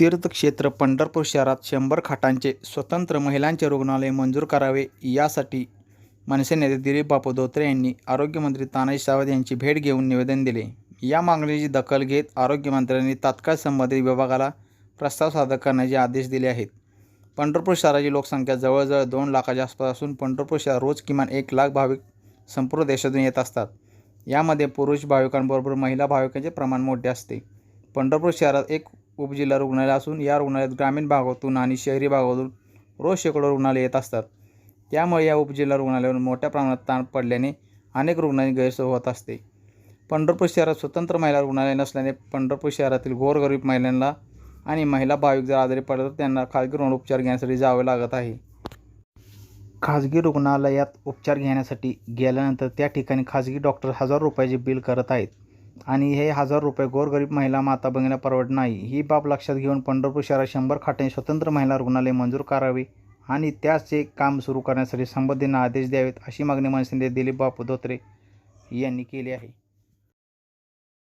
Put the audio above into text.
तीर्थक्षेत्र पंढरपूर शहरात शंभर खाटांचे स्वतंत्र महिलांचे रुग्णालय मंजूर करावे यासाठी मनसे नेते दिलीप बापू धोत्रे यांनी आरोग्यमंत्री तानाजी सावंत यांची भेट घेऊन निवेदन दिले. या मागणीची दखल घेत आरोग्यमंत्र्यांनी तात्काळ संबंधित विभागाला प्रस्ताव सादर करण्याचे आदेश दिले आहेत. पंढरपूर शहराची लोकसंख्या जवळजवळ दोन लाखाच्या आसपास असून पंढरपूर शहर रोज किमान एक लाख भाविक संपूर्ण देशातून येत असतात. यामध्ये पुरुष भाविकांबरोबर महिला भाविकांचे प्रमाण मोठे असते. पंढरपूर शहरात एक उपजिल्हा रुग्णालय असून या रुग्णालयात ग्रामीण भागातून आणि शहरी भागातून रोज शेकडो रुग्णालय येत असतात. त्यामुळे या उपजिल्हा रुग्णालयावर मोठ्या प्रमाणात ताण पडल्याने अनेक रुग्णांनी गैरसोय होत असते. पंढरपूर शहरात स्वतंत्र महिला रुग्णालय नसल्याने पंढरपूर शहरातील गोरगरीब महिलांना आणि महिला भाविक जर आजारी पडले तर त्यांना खाजगी रुग्ण उपचार घेण्यासाठी जावे लागत आहे. खाजगी रुग्णालयात उपचार घेण्यासाठी गेल्यानंतर त्या ठिकाणी खाजगी डॉक्टर हजार रुपयाचे बिल करत आहेत. आणि हे हजार रुपये गोरगरीब महिला माता भगिनीला परवड नाही. ही बाब लक्षात घेऊन पंढरपूर शहरात शंभर खाटांचे स्वतंत्र महिला रुग्णालय मंजूर करावे आणि त्याचे काम सुरू करण्यासाठी संबंधित आदेश द्यावेत अशी मागणी मनसेने दिलीप बापू धोत्रे यांनी केली आहे.